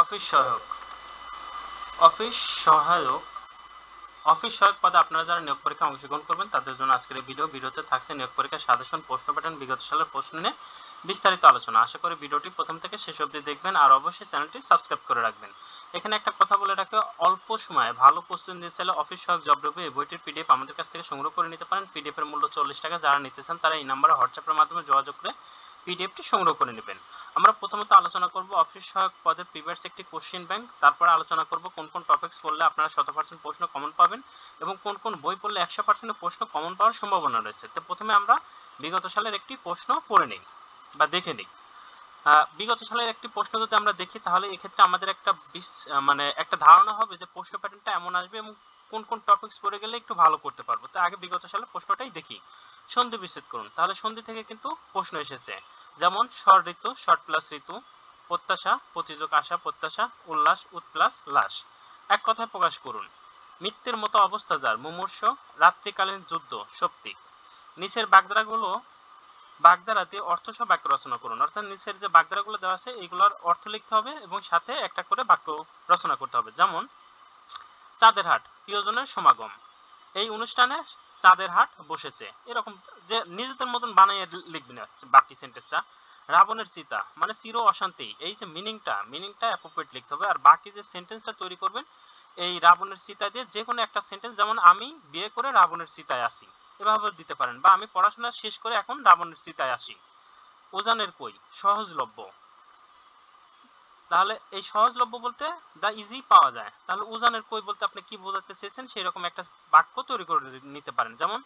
Office সহায়ক। Office সহায়ক office সহায়ক পদে আপনারা যারা নিয়োগ পরীক্ষায় অংশগ্রহণ করবেন, তাদের জন্য আজকের এই ভিডিও ভিডিওতে থাকছে নিয়োগ পরীক্ষার সাজেশন, প্রশ্ন প্যাটার্ন বিগত সালের প্রশ্ন নিয়ে বিস্তারিত আলোচনা। আশা করি ভিডিওটি প্রথম থেকে শেষ অবধি দেখবেন আর অবশ্যই চ্যানেলটি সাবস্ক্রাইব করে রাখবেন। এখানে একটা কথা বলে রাখে, অল্প সময়ে ভালো প্রস্তুতি নিতে চাইলে অফিস সহায়ক জব রূপে এই বইটির পিডিএফ আমাদের কাছ থেকে সংগ্রহ করে নিতে পারেন। পিডিএফ এর মূল্য চল্লিশ টাকা। যারা নিতে চান তারা এই নাম্বারে হোয়াটসঅ্যাপের মাধ্যমে যোগাযোগ করে পিডিএফটি সংগ্রহ করে নেবেন। আমরা প্রথমত আলোচনা করব অফিস সহায়ক পদে প্রিভিয়াস একটি কোশ্চেন ব্যাংক তারপরে আলোচনা করব কোন কোন টপিকস পড়লে আপনারা শত পার্সেন্ট প্রশ্ন কমন পাবেন এবং কোন কোন বই পড়লে একশো পার্সেন্ট প্রশ্ন কমন পাওয়ার সম্ভাবনা রয়েছে। তো প্রথমে আমরা বিগত সালের একটি প্রশ্ন পড়ে নিই বা দেখে নিই। বিগত সালের একটি প্রশ্ন যদি আমরা দেখি তাহলে এক্ষেত্রে আমাদের একটা আহ, মানে একটা ধারণা হবে যে প্রশ্ন প্যাটার্নটা এমন আসবে এবং কোন কোন টপিকস পড়ে গেলে একটু ভালো করতে পারব। তো আগে বিগত সালের প্রশ্নটাই দেখি। সন্ধি বিচ্ছেদ করুন। তাহলে সন্ধি থেকে কিন্তু প্রশ্ন এসেছে। যেমন স্বর ঋতু, শর্ট প্লাস ঋতু, প্রত্যাশা, প্রতিযোগ, আশা, প্রত্যাশা, উল্লাস, উৎপ্লাস লাস এক কথায় প্রকাশ করুন মৃত্যুর মতো অবস্থা যার, মুমূর্ষ, রাত্রিকালীন যুদ্ধ, শক্তি। নিচের বাগধারাগুলো বাগধারা দিয়ে অর্থ সহ বাক্য রচনা করুন। অর্থাৎ নিচের যে বাগধারাগুলো দেওয়া আছে, এগুলোর অর্থ লিখতে হবে এবং সাথে একটা করে বাক্য রচনা করতে হবে। যেমন, চাঁদের হাট, প্রিয়জনের সমাগম। এই অনুষ্ঠানে চাঁদের হাট বসেছে। এরকম যে নিজেদের মতন বানিয়ে লিখবি না বাকি সেন্টেন্সটা রাবণের চিতা মানে চির অশান্তি। এই যে মিনিংটা মিনিংটা অ্যাপ্রোপ্রিয়েট লিখতে হবে। আর বাকি যে সেন্টেন্সটা তৈরি করবেন, এই রাবণের চিতা দিয়ে যে কোনো একটা সেন্টেন্স যেমন আমি বিয়ে করে রাবণের চিতায় আসি। এভাবে দিতে পারেন। বা আমি পড়াশোনা শেষ করে এখন রাবণের চিতায় আসি। উজানের কই? সহজলভ্য। তাহলে এই সহজলভ্য বলতে দা ইজি পাওয়া যায়। তাহলে উজানের কই বলতে আপনি কি বোঝাতে চেয়েছেন সেই রকম একটা বাক্য তৈরি করে নিতে পারেন। যেমন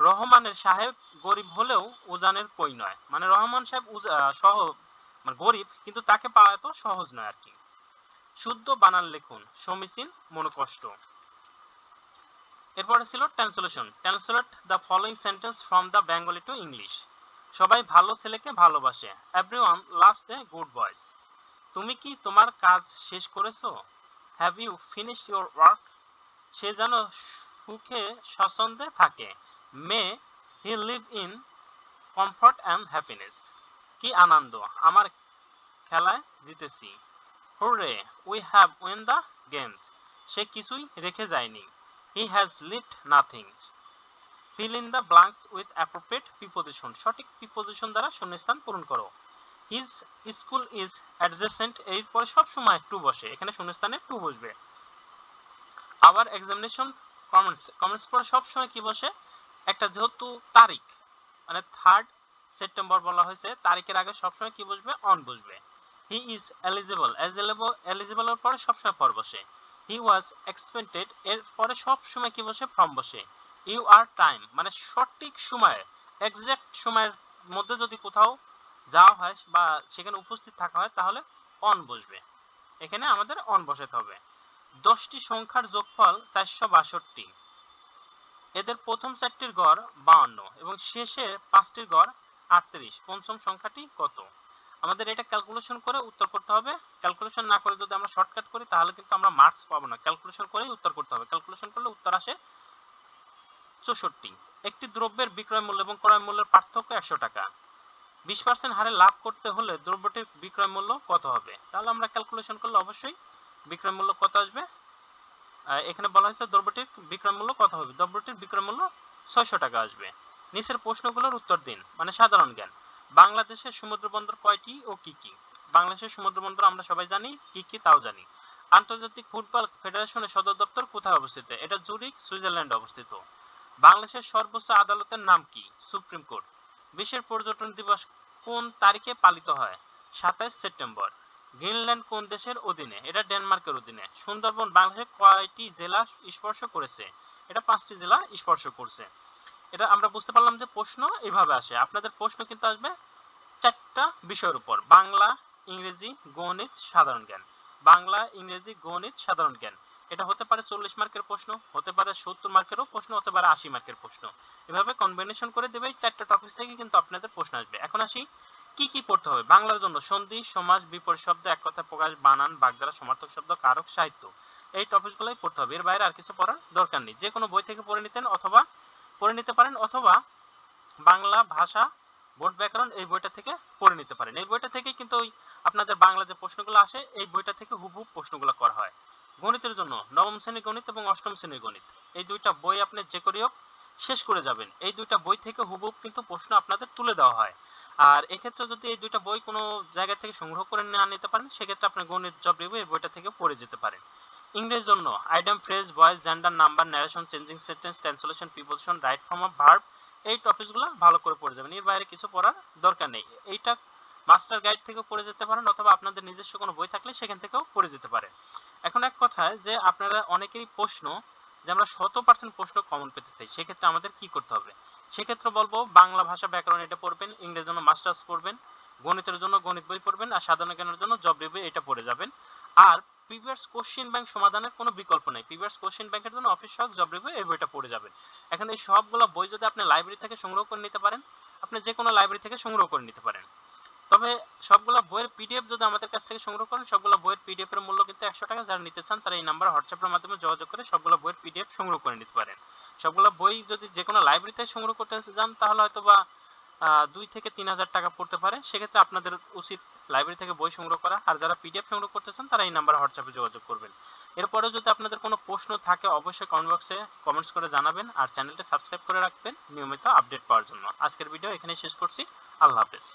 রহমানের সাহেব গরিব হলেও উজানের কই নয়। মানে রহমান সাহেব সহ মানে গরিব, কিন্তু তাকে পাওয়া এত সহজ নয় আর কি। শুদ্ধ বানান লিখুন, সমীচীন, মনোকষ্ট। এরপরে ছিল translation. Translate the following sentence from the Bengali to English. সবাই ভালো ছেলেকে ভালোবাসে। Everyone loves a good boys তুমি কি তোমার কাজ শেষ করেছ? Have you finish your work? সে যেন সুখে স্বচ্ছন্দে থাকে। May, he live in comfort and happiness. কি আনন্দ, আমার খেলায় জিতেছি। Hurrah, we have win the games. সে কিছুই রেখে যায়নি। He has lived nothing. Fill in the blanks with appropriate preposition. সঠিক প্রিপোজিশন দ্বারা শূন্যস্থান পূরণ করো। হিজ স্কুল ইজ অ্যাডজেসেন্ট এরপরে সব সময় টু বসে। এখানে শূন্যস্থানে টু বসবে। আবার এক্সামিনেশন কমেন্টস কমেন্টস পরে সব সময় কি বসে? একটা যেহেতু তারিখ মানে থার্ড সেপ্টেম্বর বলা হয়েছে, তারিখের আগে সবসময় কি বসবে? অন বসবে। হি ইজ এলিজিবল এলিজিবল এলিজিবলের পরে সবসময় পর বসে। হি ওয়াজ এক্সপেক্টেড এর পরে সব সময় কি বসে? ফ্রম বসে। ইউ আর টাইম মানে সঠিক সময়ে এক্সাক্ট সময়ের মধ্যে যদি কোথাও যাওয়া হয় বা সেখানে উপস্থিত থাকা হয়, তাহলে অন বসবে। এখানে আমাদের অন বসাতে হবে। দশটি সংখ্যার যোগফল চারশো বাষট্টি। এদের প্রথম চারটির গড় বাউন্ন এবং শেষে পাঁচটির গড় আটত্রিশ। পঞ্চম সংখ্যাটি কত? আমাদের এটা ক্যালকুলেশন করে উত্তর করতে হবে। ক্যালকুলেশন না করে যদি আমরা শর্টকাট করি, তাহলে কিন্তু আমরা মার্কস পাবো না। ক্যালকুলেশন করেই উত্তর করতে হবে। ক্যালকুলেশন করলে উত্তর আসে চৌষট্টি। একটি দ্রব্যের বিক্রয় মূল্য এবং ক্রয় মূল্যের পার্থক্য একশো টাকা। বিশ পার্সেন্ট হারে লাভ করতে হলে দ্রব্যটির বিক্রয় মূল্য কত হবে? তাহলে আমরা ক্যালকুলেশন করলে অবশ্যই বিক্রয় মূল্য কত আসবে? এখানে বলা হয়েছে দ্রব্যটির বিক্রয় মূল্য কত হবে? দ্রব্যটির বিক্রয় মূল্য ছয়শো টাকা আসবে। নিচের প্রশ্নগুলোর উত্তর দিন মানে সাধারণ জ্ঞান। বাংলাদেশের সমুদ্র বন্দর কয়টি ও কি কি? বাংলাদেশের সমুদ্র বন্দর আমরা সবাই জানি, কি কি তাও জানি। আন্তর্জাতিক ফুটবল ফেডারেশনের সদর দপ্তর কোথায় অবস্থিত? এটা জুরিক সুইজারল্যান্ডে অবস্থিত। বাংলাদেশের সর্বোচ্চ আদালতের নাম কি? Supreme court. বিশ্বের পর্যটন দিবস কোন তারিখে পালিত হয়? সাতাইশ সেপ্টেম্বর। গ্রিনল্যান্ড কোন দেশের অধীনে? এটা ডেনমার্কের অধীনে। সুন্দরবন বাংলাদেশের কয়টি জেলা স্পর্শ করেছে? এটা পাঁচটি জেলা স্পর্শ করছে। এটা আমরা বুঝতে পারলাম যে প্রশ্ন এইভাবে আসে। আপনাদের প্রশ্ন কিন্তু আসবে চারটা বিষয়ের উপর। বাংলা, ইংরেজি, গণিত, সাধারণ জ্ঞান। বাংলা, ইংরেজি, গণিত, সাধারণ জ্ঞান। এটা হতে পারে চল্লিশ মার্কের প্রশ্ন, হতে পারে সত্তর মার্কেরও প্রশ্ন, হতে পারে আশি মার্কের প্রশ্ন। এভাবে কম্বিনেশন করে দেবে এই চারটা টপিক থেকে কিন্তু আপনাদের প্রশ্ন আসবে। এখন আসি কি কি পড়তে হবে? বাংলার জন্য সন্ধি, সমাজ, বিপরীত শব্দ, এক কথা প্রকাশ, বানান, বাগধারা, সমার্থক শব্দ, কারক, সাহিত্য। এই টপিকগুলোই পড়তে হবে। এর বাইরে আর কিছু পড়ার দরকার নেই। যে কোনো বই থেকে পড়ে নিতেন অথবা পড়ে নিতে পারেন অথবা বাংলা ভাষা, বোর্ড ব্যাকরণ এই বইটা থেকে পড়ে নিতে পারেন। এই বইটা থেকে কিন্তু ওই আপনাদের বাংলা যে প্রশ্নগুলো আসে, এই বইটা থেকে হুবহুব প্রশ্নগুলো করা হয়। গণিতের জন্য নবম শ্রেণির গণিত এবং অষ্টম শ্রেণির গণিত। এই দুইটা বই আপনি যে হোক শেষ করে যাবেন। এই দুইটা বই থেকে হুবহুব কিন্তু প্রশ্ন আপনাদের তুলে দেওয়া হয়। আর এক্ষেত্রে যদি এই দুইটা বই কোনো জায়গা থেকে সংগ্রহ করে না নিতে পারেন, সেক্ষেত্রে আপনি গণিত জব রিভিউ এই বইটা থেকে পড়ে যেতে পারেন। ইংরেজির জন্য item phrase voice gender number narration changing sentence translation preposition right form of verb এই টপিকসগুলো ভালো করে পড়ে যাবেন। এর বাইরে কিছু পড়ার দরকার নেই। এইটা মাস্টার গাইড থেকেও পড়ে যেতে পারেন অথবা আপনাদের নিজস্ব কোনো বই থাকলে সেখান থেকেও পড়ে যেতে পারেন। এখন এক কথায় যে আপনারা অনেকেরই প্রশ্ন যে আমরা শত পার্সেন্ট প্রশ্ন কমন পেতে চাই, সেক্ষেত্রে আমাদের কি করতে হবে? সেক্ষেত্রে বলব, বাংলা ভাষা ব্যাকরণ এটা পড়বেন, ইংরেজির জন্য মাস্টার্স পড়বেন, গণিতের জন্য গণিত বই পড়বেন, আর সাধারণ জ্ঞানের জন্য জব রিভিউ এটা পড়ে যাবেন। আর প্রিভিয়াস কোশ্চেন ব্যাংক সমাধানের কোনো বিকল্প নেই। প্রিভিয়াস কোশ্চেন ব্যাংকের জন্য অফিস সহক জব রিভিউ এই বইটা পড়ে যাবেন। এখন এই সবগুলো বই যদি আপনি লাইব্রেরি থেকে সংগ্রহ করে নিতে পারেন, আপনি যে কোনো লাইব্রেরি থেকে সংগ্রহ করে নিতে পারেন। তবে সবগুলো বইয়ের পিডিএফ যদি আমাদের কাছ থেকে সংগ্রহ করেন, সবগুলো বইয়ের পিডিএফ এর মূল্য কিন্তু একশো টাকা যারা নিতে চান, তারা এই নাম্বার হোয়াটসঅ্যাপের মাধ্যমে যোগাযোগ করে সবগুলো বইয়ের পিডিএফ সংগ্রহ করে নিতে পারেন। সবগুলো বই যদি যে কোনো লাইব্রেরিতে সংগ্রহ করতে যান, তাহলে হয়তো বা দুই থেকে তিন হাজার টাকা পড়তে পারে। সেক্ষেত্রে আপনাদের উচিত লাইব্রেরি থেকে বই সংগ্রহ করা। আর যারা পিডিএফ সংগ্রহ করতে চান, তারা এই নাম্বার হোয়াটসঅ্যাপে যোগাযোগ করবেন। এরপরেও যদি আপনাদের কোনো প্রশ্ন থাকে, অবশ্যই কমেন্ট বক্সে কমেন্টস করে জানাবেন আর চ্যানেলটি সাবস্ক্রাইব করে রাখবেন নিয়মিত আপডেট পাওয়ার জন্য। আজকের ভিডিও এখানেই শেষ করছি। আল্লাহ হাফেজ।